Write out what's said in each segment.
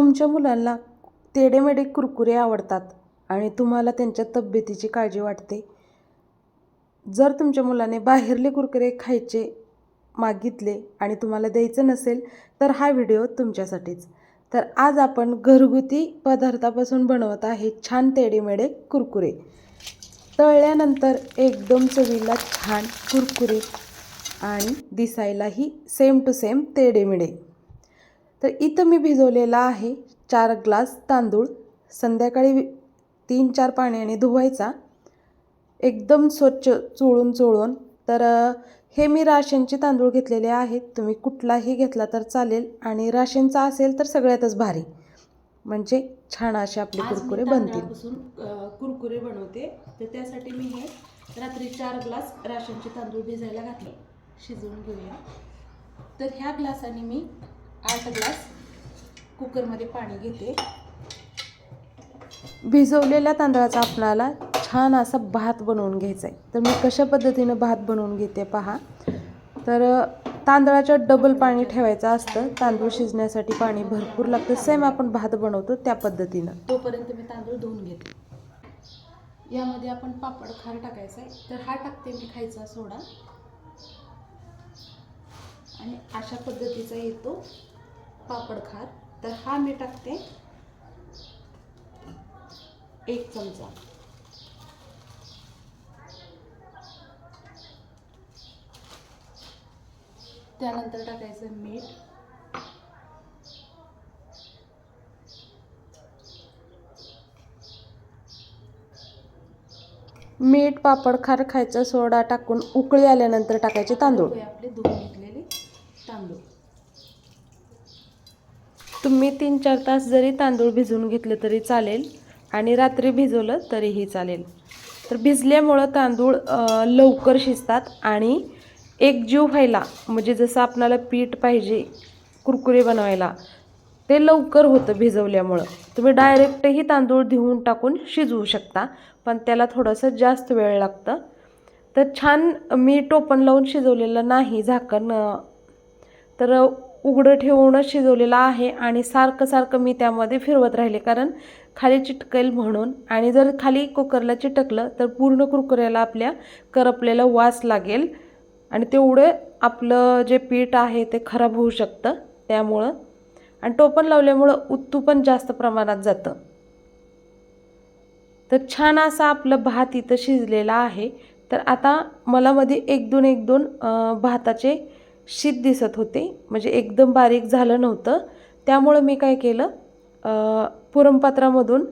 तुमच्या मुलांना तेडेमेडे कुरकुरे आवडतात आणि तुम्हाला त्यांच्या तब्येतीची काळजी वाटते. जर तुमच्या मुलाने बाहेरले कुरकुरे खायचे मागितले आणि तुम्हाला द्यायचं नसेल तर हा व्हिडिओ तुमच्यासाठीच. तर आज आपण घरगुती पदार्थापासून बनवत आहे छान तेडेमेडे कुरकुरे. तळल्यानंतर एकदम चवीला छान कुरकुरीत आणि दिसायलाही सेम टू सेम तेडेमेडे. तर इथं मी भिजवलेला आहे चार ग्लास तांदूळ. संध्याकाळी तीन चार पाण्याने धुवायचा. एकदम स्वच्छ चोळून चोळून. तर हे मी राशनचे तांदूळ घेतलेले आहेत. तुम्ही कुठलाही घेतला तर चालेल. आणि राशनचा असेल तर सगळ्यातच भारी. म्हणजे छान असे आपले कुरकुरे बनतील. कुरकुरे बनवते. तर त्यासाठी मी हे रात्री चार ग्लास राशनचे तांदूळ भिजायला घातले. शिजवून घेऊया. तर ह्या ग्लासाने मी आठ ग्लास कुकरमध्ये पाणी घेते. भिजवलेल्या तांदळाचा आपणाला छान असा भात बनवून घ्यायचा आहे तर मी कशा पद्धतीनं भात बनवून घेते पहा. तर तांदळाच्या डबल पाणी ठेवायचं असतं. तांदूळ शिजण्यासाठी पाणी भरपूर लागतं. सेम आपण भात बनवतो त्या पद्धतीनं. तोपर्यंत मी तांदूळ धुवून घेते. यामध्ये आपण पापड खार टाकायचा आहे तर हा टाकते मी खायचा सोडा. आणि अशा पद्धतीचा येतो. पापड खार तर हा मी टाकते. एक चमचा. त्यानंतर टाकायचं मीठ. मीठ पापड खार खायचा सोडा टाकून उकळी आल्यानंतर टाकायचे तांदूळ. आपले धुवून निघलेले तांदूळ. तुम्ही तीन चार तास जरी तांदूळ भिजवून घेतले तरी चालेल आणि रात्री भिजवलं तरीही चालेल. तर भिजल्यामुळं तांदूळ लवकर शिजतात आणि एक जीव व्हायला म्हणजे जसं आपणाला पीठ पाहिजे कुरकुरे बनवायला ते लवकर होतं भिजवल्यामुळं. तुम्ही डायरेक्टही तांदूळ धुवून टाकून शिजवू शकता पण त्याला थोडंसं जास्त वेळ लागतं. तर छान मी टोपण लावून शिजवलेलं नाही झाकण तर उघडं ठेवूनच शिजवलेलं आहे आणि सारखं सारखं मी त्यामध्ये फिरवत राहिले. कारण खाली चिटकेल म्हणून आणि जर खाली कुकरला चिटकलं तर पूर्ण कुरकुऱ्याला आपल्या करपलेला वास लागेल. आणि तेवढं आपलं जे पीठ आहे ते खराब होऊ शकतं त्यामुळं. आणि टोपण लावल्यामुळं उत्तू पण जास्त प्रमाणात जातं. तर छान असा आपलं भात इथं शिजलेला आहे. तर आता मला मध्ये एक दोन एक दोन भाताचे शीत दिसत होते. म्हणजे एकदम बारीक झालं नव्हतं. त्यामुळं मी काय केलं पुरणपात्रामधून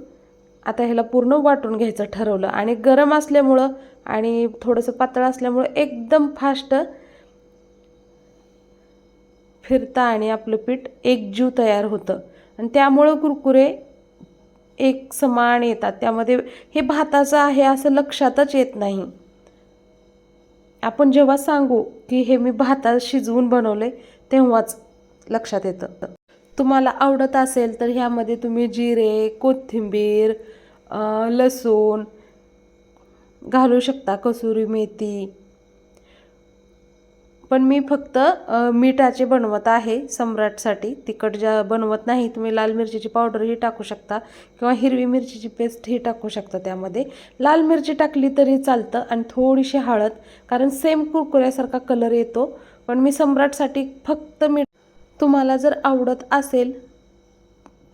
आता ह्याला पूर्ण वाटून घ्यायचं ठरवलं. आणि गरम असल्यामुळं आणि थोडंसं पातळ असल्यामुळं एकदम फास्ट फिरता आणि आपलं पीठ एकजीव तयार होतं. आणि त्यामुळं कुरकुरे एक समान येतात. त्यामध्ये हे भाताचं आहे असं लक्षातच येत नाही. आपण जेव्हा सांगू की हे मी भातात शिजवून बनवले तेव्हाच लक्षात येतं. तुम्हाला आवडत असेल तर ह्यामध्ये तुम्ही जिरे कोथिंबीर लसूण घालू शकता कसुरी मेथी. पण मी फक्त मिठाचे बनवत आहे सम्राटसाठी. तिखट ज्या बनवत नाही तुम्ही लाल मिरचीची पावडरही टाकू शकता किंवा हिरवी मिरचीची पेस्टही टाकू शकता त्यामध्ये. लाल मिरची टाकली तरी चालतं आणि थोडीशी हळद कारण सेम कुरकुऱ्यासारखा कलर येतो. पण मी सम्राटसाठी फक्त मीठ तुम्हाला जर आवडत असेल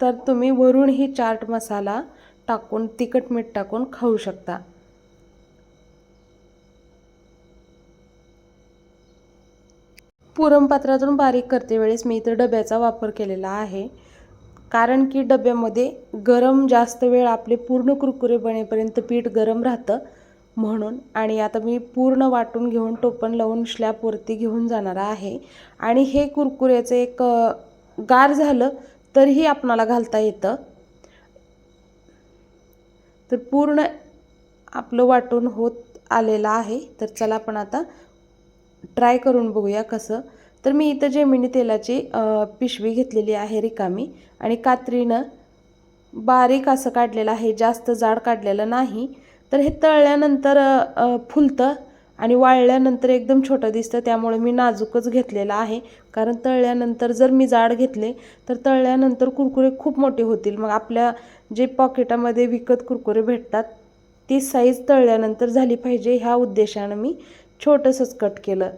तर तुम्ही वरूनही चाट मसाला टाकून तिखट मीठ टाकून खाऊ शकता. पुरणपात्रातून बारीक करते वेळेस मी इथं डब्याचा वापर केलेला आहे. कारण की डब्यामध्ये गरम जास्त वेळ आपले पूर्ण कुरकुरे बनेपर्यंत पीठ गरम राहतं म्हणून. आणि आता मी पूर्ण वाटून घेऊन टोपण लावून स्लॅबवरती घेऊन जाणार आहे. आणि हे कुरकुऱ्याचं एक गार झालं तरीही आपणाला घालता येतं. तर पूर्ण आपलं वाटून होत आलेलं आहे. तर चला आपण आता ट्राय करून बघूया कसं. तर मी इथं जेमिनी तेलाची पिशवी घेतलेली आहे रिकामी आणि कात्रीनं बारीक असं काढलेलं आहे जास्त जाड काढलेलं नाही. तर हे तळल्यानंतर फुलतं आणि वाळल्यानंतर एकदम छोटं दिसतं त्यामुळे मी नाजूकच घेतलेलं आहे. कारण तळल्यानंतर जर मी जाड घेतले तर तळल्यानंतर कुरकुरे खूप मोठे होतील. मग आपल्या जे पॉकेटामध्ये विकत कुरकुरे भेटतात ती साईज तळल्यानंतर झाली पाहिजे ह्या उद्देशानं मी छोटंसंच कट केलं.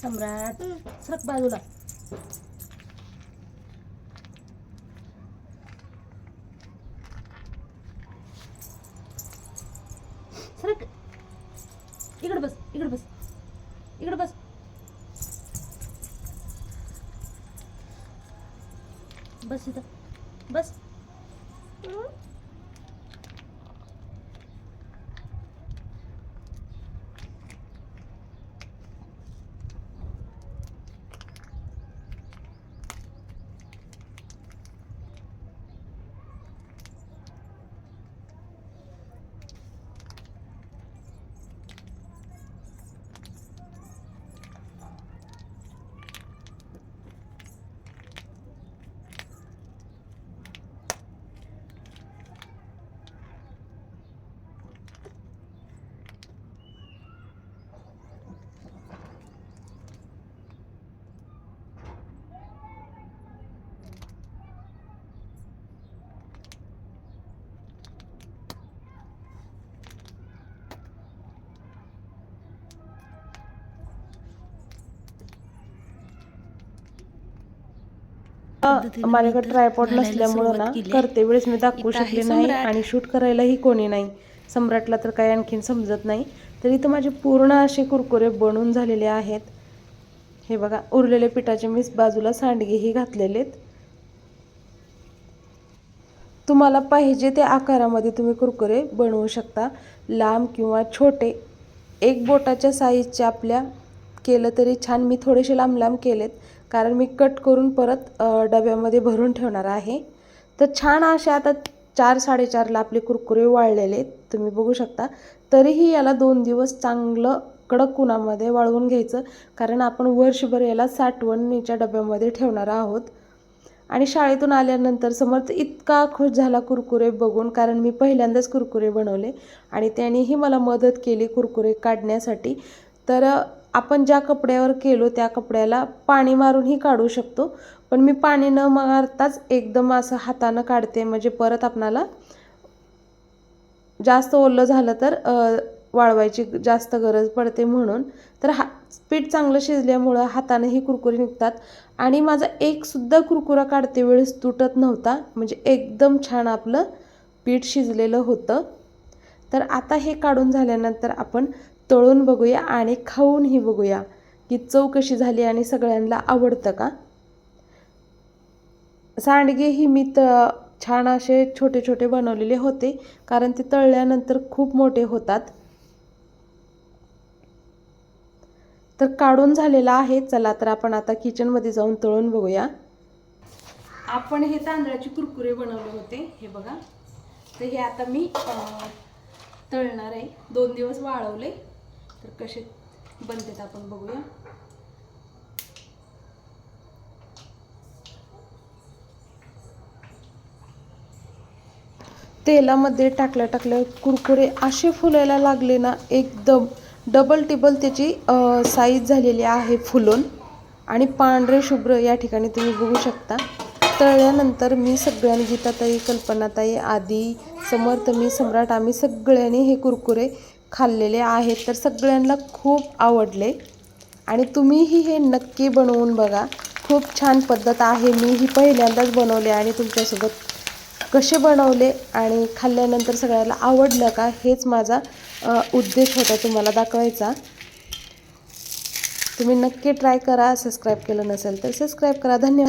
सम्राट सरक बाजूला. सरक इकडे बस इकडे बस इकडे बस. बस इथं बस. माझ्याकडे ट्रायपॉड नसल्यामुळं ना करते वेळेस मी दाखवू शकले नाही आणि शूट करायलाही कोणी नाही. सम्राटला तर काही आणखीन समजत नाही. तर इथं माझे पूर्ण असे कुरकुरे बनून झालेले आहेत. हे बघा उरलेले पिठाचे मी बाजूला सांडगेही घातलेलेत. तुम्हाला पाहिजे त्या आकारामध्ये तुम्ही कुरकुरे बनवू शकता. लांब किंवा छोटे. एक बोटाच्या साईजचे आपल्या केलं तरी छान. मी थोडेसे लांब लांब केलेत. कारण मी कट करून परत डब्यामध्ये भरून ठेवणार आहे. तर छान असे आता चार साडेचारला आपले कुरकुरे वाळलेले आहेत. तुम्ही बघू शकता. तरीही याला दोन दिवस चांगलं कडक उन्हामध्ये वाळवून घ्यायचं. कारण आपण वर्षभर याला साठवणीच्या डब्यामध्ये ठेवणार आहोत. आणि शाळेतून आल्यानंतर समर्थ इतका खुश झाला कुरकुरे बघून. कारण मी पहिल्यांदाच कुरकुरे बनवले. आणि त्यानेही मला मदत केली कुरकुरे काढण्यासाठी. तर आपण ज्या कपड्यावर केलो त्या कपड्याला पाणी मारूनही काढू शकतो. पण मी पाणी न मारताच एकदम असं हातानं काढते. म्हणजे परत आपणाला जास्त ओलं झालं तर वाळवायची जास्त गरज पडते म्हणून. तर हा पीठ चांगलं शिजल्यामुळं हातानेही कुरकुरे निघतात. आणि माझा एकसुद्धा कुरकुरा काढते वेळेस तुटत नव्हता. म्हणजे एकदम छान आपलं पीठ शिजलेलं होतं. तर आता हे काढून झाल्यानंतर आपण तळून बघूया आणि खाऊनही बघूया की चव कशी झाली आणि सगळ्यांना आवडतं का? सांडगे ही मी त छान असे छोटे छोटे बनवलेले होते कारण ते तळल्यानंतर खूप मोठे होतात. तर काढून झालेला आहे. चला तर आपण आता किचनमध्ये जाऊन तळून बघूया. आपण हे तांदळाचे कुरकुरे बनवले होते. हे बघा. तर हे आता मी तळणार आहे. दोन दिवस वाळवले. तर कसे बनतात आपण बघूया. तेलामध्ये टाकल्या टाकल्या कुरकुरे असे फुलायला लागले ना एकदम डबल टिबल त्याची साईज झालेली आहे फुलून. आणि पांढरे शुभ्र या ठिकाणी तुम्ही बघू शकता. तळल्यानंतर मी सगळ्यांनी गीताताई कल्पनाताई आदी समर्थ मी सम्राट आम्ही सगळ्यांनी हे कुरकुरे खाल्लेले आहेत तर सगळ्यांना खूप आवडले. आणि तुम्हीही हे नक्की बनवून बघा. खूप छान पद्धत आहे. मी ही पहिल्यांदाच बनवले आणि तुमच्यासोबत कसे बनवले आणि खाल्ल्यानंतर सगळ्याला आवडलं का हेच माझा उद्देश होता तुम्हाला दाखवायचा. तुम्ही नक्की ट्राय करा. सबस्क्राईब केलं नसेल तर सबस्क्राईब करा. धन्यवाद.